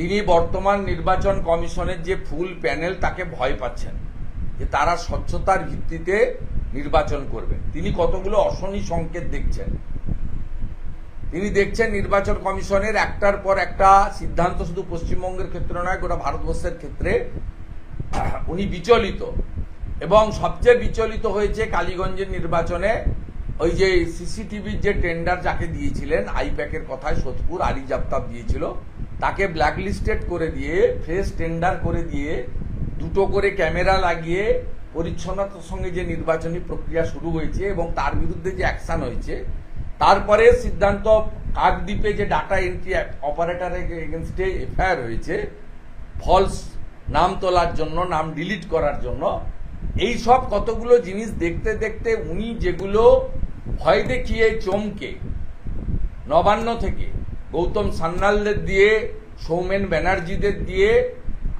তিনি বর্তমান নির্বাচন কমিশনের যে ফুল প্যানেল তাকে ভয় পাচ্ছেন, যে তারা স্বচ্ছতার ভিত্তিতে নির্বাচন করবে। তিনি কতগুলো অশনি সংকেত দেখছেন। তিনি দেখছেন নির্বাচন কমিশনের একটার পর একটা সিদ্ধান্ত শুধু পশ্চিমবঙ্গের ক্ষেত্রে নয়, গোটা ভারতবর্ষের ক্ষেত্রে। উনি বিচলিত। এবং সবচেয়ে বিচলিত হয়েছে কালীগঞ্জের নির্বাচনে ওই যে সিসিটিভির যে টেন্ডার যাকে দিয়েছিলেন, আইপ্যাকের কথায় সোদপুর আরি জাপ্তাব দিয়েছিল তাকে ব্ল্যাকলিস্টেড করে দিয়ে ফ্রেশ টেন্ডার করে দিয়ে, দুটো করে ক্যামেরা লাগিয়ে, পরিচ্ছন্নতার সঙ্গে যে নির্বাচনী প্রক্রিয়া শুরু হয়েছে এবং তার বিরুদ্ধে যে অ্যাকশন হয়েছে, তারপরে সিদ্ধান্ত কাকদ্বীপে যে ডাটা এন্ট্রি অপারেটরের এগেনস্টে এফআইআর হয়েছে ফলস নাম তোলার জন্য, নাম ডিলিট করার জন্য, এই সব কতগুলো জিনিস দেখতে দেখতে উনি যেগুলো ভয় দেখিয়ে চমকে, নবান্ন থেকে গৌতম সান্যালদের দিয়ে, সৌমেন ব্যানার্জিদের দিয়ে,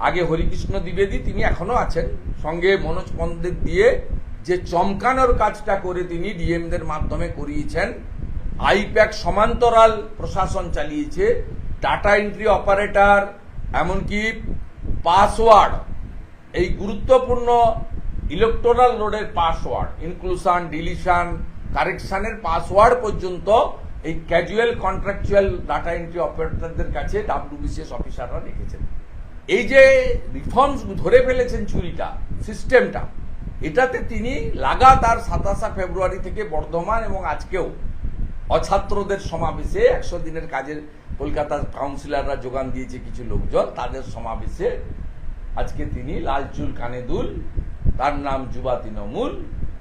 আগে হরিকৃষ্ণ দ্বিবেদী, তিনি এখনও আছেন। সঙ্গে মনোজ পন্দের দিয়ে যে চমকানোর কাজটা করে তিনি ডিএমদের মাধ্যমে করিয়েছেন, আইপ্যাক সমান্তরাল প্রশাসন চালিয়েছে, ডাটা এন্ট্রি অপারেটর, এমনকি পাসওয়ার্ড, এই গুরুত্বপূর্ণ ইলেকট্রাল রোডের পাসওয়ার্ড, ইনক্লুশন, ডিলিশন, কারেকশনের পাসওয়ার্ড পর্যন্ত এই ক্যাজুয়াল কন্ট্রাকচুয়াল ডাটা এন্ট্রি অপারেটরদের কাছে ডাব্লিউবিসিএস অফিসাররা রেখেছেন। এই যে রিফর্মস ধরে ফেলেছেন চুরিটা সিস্টেমটা এটাতে তিনি লাগাতার সাতাশা ফেব্রুয়ারি থেকে বর্ধমান এবং আজকেও অছাত্রদের সমাবেশে একশো দিনের কাজের কলকাতার কাউন্সিলররা যোগান দিয়েছে কিছু লোকজন, তাদের সমাবেশে আজকে তিনি লালচুল কানেদুল তার নাম যুবা তৃণমূল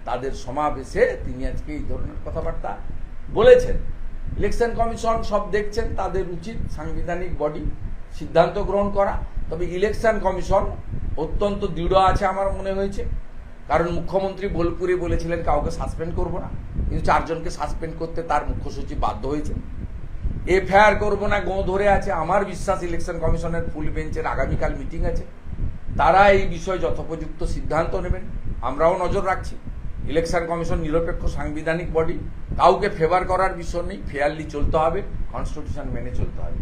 তাদের সমাবেশে তিনি আজকে এই ধরনের কথাবার্তা বলেছেন। ইলেকশন কমিশন সব দেখছেন, তাদের উচিত সাংবিধানিক বডি সিদ্ধান্ত গ্রহণ করা। তবে ইলেকশন কমিশন অত্যন্ত দৃঢ় আছে আমার মনে হয়েছে। কারণ মুখ্যমন্ত্রী বোলপুরে বলেছিলেন, কাউকে সাসপেন্ড করব না। কিন্তু চারজনকে সাসপেন্ড করতে তার মুখ্য সচিব বাধ্য হয়েছে এফআইআর করব না, গো ধরে আছে। আমার বিশ্বাস ইলেকশন কমিশনের ফুল বেঞ্চের আগামীকাল মিটিং আছে। তারা এই বিষয়ে যথোপযুক্ত সিদ্ধান্ত নেবেন। আমরাও নজর রাখছি। ইলেকশন কমিশন নিরপেক্ষ সাংবিধানিক বডি, কাউকে ফেভার করার বিষয় নেই ফেয়ারলি চলতে হবে কনস্টিটিউশন মেনে চলতে হবে।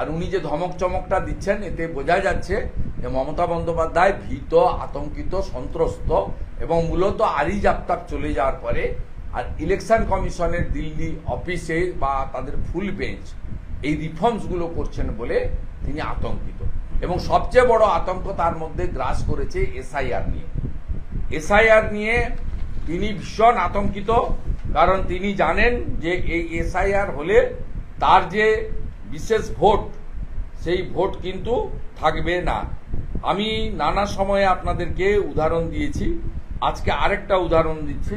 আর উনি যে ধমক চমকটা দিচ্ছেন, এতে বোঝা যাচ্ছে যে মমতা বন্দ্যোপাধ্যায় ভীত, আতঙ্কিত, সন্ত্রস্ত এবং মূলত আরি জাপ্তাব চলে যাওয়ার পরে আর ইলেকশন কমিশনের দিল্লি অফিসে বা তাদের ফুল বেঞ্চ এই রিফর্মসগুলো করছেন বলে তিনি আতঙ্কিত। এবং সবচেয়ে বড় আতঙ্ক তার মধ্যে গ্রাস করেছে এসআইআর নিয়ে। এসআইআর নিয়ে তিনি ভীষণ আতঙ্কিত, কারণ তিনি জানেন যে এই এসআইআর হলে তার যে বিশেষ ভোট, সেই ভোট কিন্তু থাকবে না। আমি নানা সময়ে আপনাদেরকে উদাহরণ দিয়েছি। আজকে আরেকটা উদাহরণ দিচ্ছি।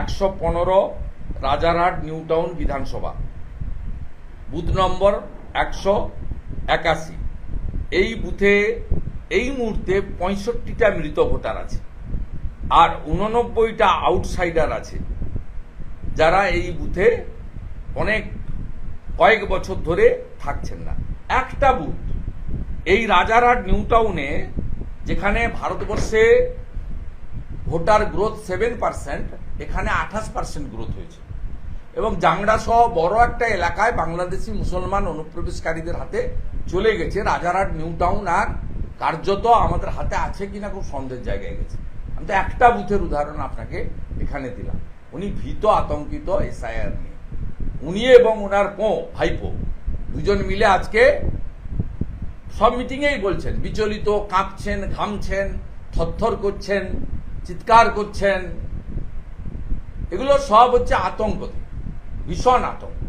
একশো পনেরো রাজারহাট নিউ টাউন বিধানসভা। বুথ নম্বর একশো একাশি। এই বুথে এই মুহূর্তে পঁয়ষট্টিটা মৃত ভোটার আছে। আর উননব্বইটা আউটসাইডার আছে। যারা এই বুথে অনেক কয়েক বছর ধরে থাকছেন না। একটা বুথ, এই রাজারহাট নিউ টাউনে, যেখানে ভারতবর্ষে ভোটার গ্রোথ সেভেন পার্সেন্ট এখানে আঠাশ পার্সেন্ট গ্রোথ হয়েছে। এবং জাংড়া সহ বড় একটা এলাকায় বাংলাদেশি মুসলমান অনুপ্রবেশকারীদের হাতে চলে গেছে রাজারহাট নিউ টাউন, আর কার্যত আমাদের হাতে আছে কিনা খুব সন্দেহের জায়গায় গেছে। আমি তো একটা বুথের উদাহরণ আপনাকে এখানে দিলাম। উনি ভীত আতঙ্কিত এসআইআর নিয়ে। উনি এবং ওনার পো ভাইপো, দুজন মিলে আজকে সব মিটিংয়েই বলছেন, বিচলিত, কাঁপছেন, ঘামছেন, থরথর করছেন, চিৎকার করছেন। এগুলো সব হচ্ছে আতঙ্ক ভীষণ আতঙ্ক।